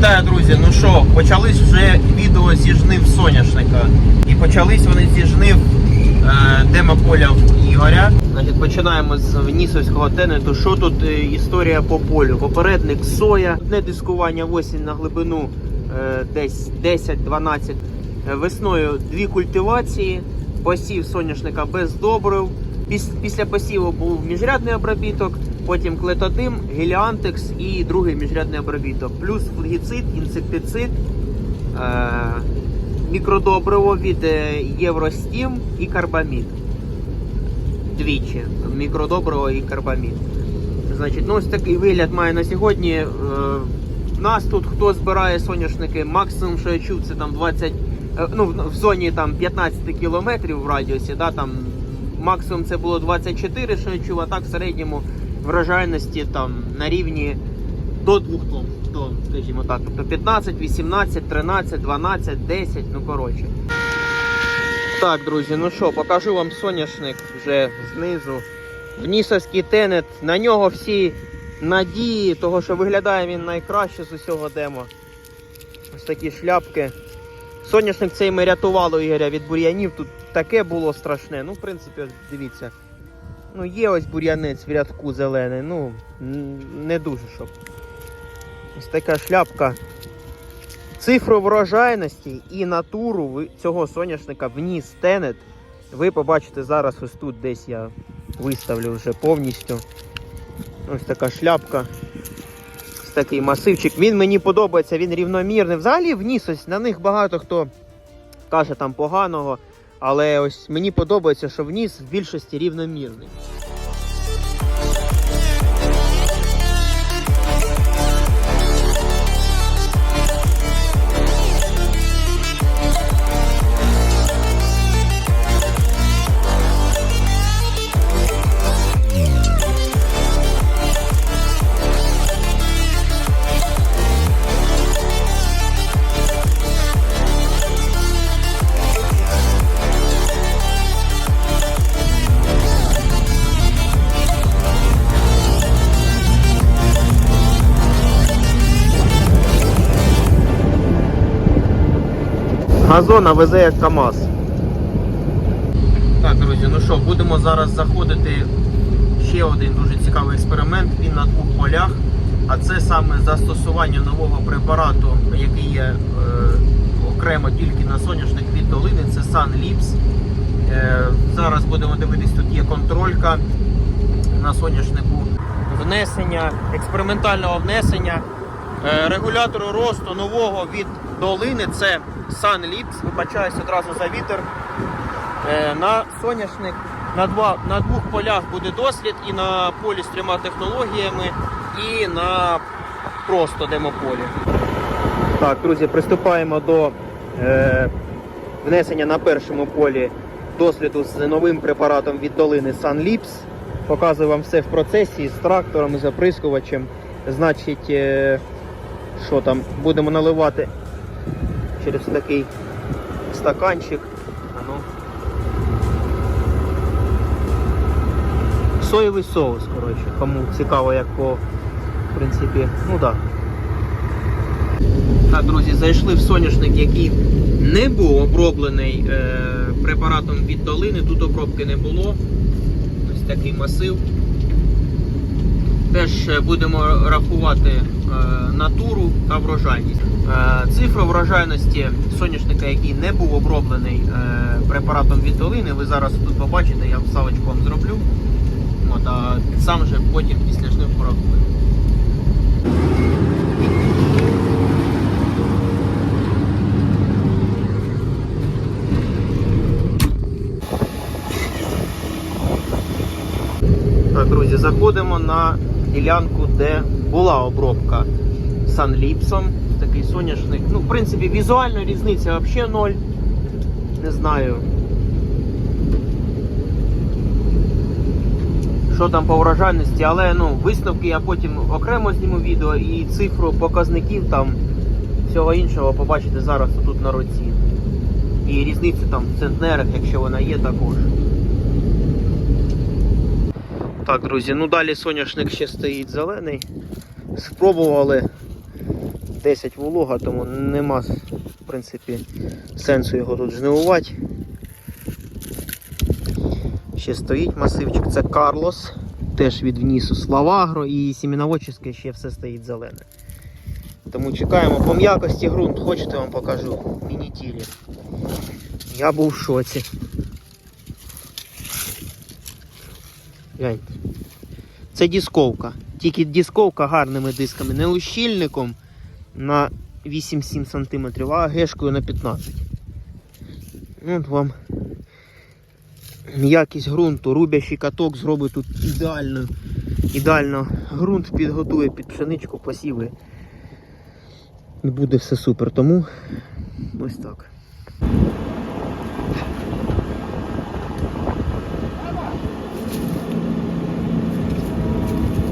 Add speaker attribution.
Speaker 1: друзі, ну що, почались вже відео зі жнив соняшника. І почались вони зі жнив е, демополя Ігоря. Значить, починаємо з Внісовського тенету. Що тут е, історія по полю? Попередник соя, одне дискування осінь на глибину е, десь 10-12. Е, Весною дві культивації, посів соняшника без добрив. Піс- Після посіву був міжрядний обробіток, потім клетодим, геліантекс і другий міжрядний обробіток. Плюс фунгіцид, інсектицид, е- мікродобриво від е, Євростім і карбамід. Двічі. Мікродобриво і карбамід. Значить, ну ось такий вигляд має на сьогодні. Е, нас тут хто збирає соняшники, максимум, що я чув, це там 20, е, ну, в зоні там 15 кілометрів в радіусі, да, там максимум це було 24, що я чув, а так в середньому врожайності там на рівні до 2 тонн, тонн, скажімо так. Тобто 15, 18, 13, 12, 10, ну коротше. Так, друзі, ну що, покажу вам соняшник вже знизу. Внісовський тенет. На нього всі надії, того що виглядає він найкраще з усього демо. Ось такі шляпки. Соняшник цей ми рятували Ігоря від бур'янів. Тут таке було страшне. Ну, в принципі, дивіться. Ну, є ось бур'янець в рядку зелений. Ну, не дуже щоб. Ось така шляпка. Цифру врожайності і натуру цього соняшника вніс тенет. Ви побачите зараз ось тут десь я виставлю вже повністю. Ось така шляпка. Ось такий масивчик. Він мені подобається, він рівномірний. Взагалі вніс ось на них багато хто каже там поганого. Але ось мені подобається, що вніс в більшості рівномірний. Газона везе як КАМАЗ. Так, друзі, ну що, будемо зараз заходити ще один дуже цікавий експеримент. Він на двох полях. А це саме застосування нового препарату, який є е, окремо тільки на соняшник від долини, це SunLips. Е, зараз будемо дивитись, тут є контролька на соняшнику. Внесення, експериментального внесення е, регулятору росту нового від долини це SunLips. Вибачаюсь одразу за вітер. Е, на соняшник на, два, на двох полях буде дослід і на полі з трьома технологіями, і на просто демополі. Так, друзі, приступаємо до е, внесення на першому полі досліду з новим препаратом від долини SunLips. Показую вам все в процесі з трактором і заприскувачем. Значить, е, що там, будемо наливати через такий стаканчик. А ну. Соєвий соус, коротше, кому цікаво, як по в принципі, ну так. Так, друзі, зайшли в соняшник, який не був оброблений е, препаратом від долини. Тут обробки не було. Ось такий масив. Теж будемо рахувати е, натуру та врожайність. Е, цифра врожайності соняшника, який не був оброблений е, препаратом від долини, ви зараз тут побачите, я вставочку вам зроблю. От, а сам же потім після жнив порахую. Так, друзі, заходимо на ділянку, де була обробка санліпсом. Такий соняшник. Ну, в принципі, візуально різниця взагалі ноль. Не знаю. Що там по врожайності, але ну, висновки я потім окремо зніму відео і цифру показників там всього іншого побачите зараз тут на руці. І різницю там в центнерах, якщо вона є також. Так, друзі, ну далі соняшник ще стоїть зелений. Спробували 10 волога, тому нема в принципі сенсу його тут жнивувати. Ще стоїть масивчик, це Карлос, теж від внісу Славагро і сіміноводчиське ще все стоїть зелене. Тому чекаємо по м'якості ґрунт, хочете вам покажу мінітілі. Я був в шоці. Гляньте. Це дисковка. Тільки дисковка гарними дисками, не лущильником на 8-7 см, а гешкою на 15 Ну, От вам якість ґрунту, рубящий каток зробить тут ідеально, ідеально ґрунт підготує під пшеничку, посіви. Буде все супер. Тому ось так.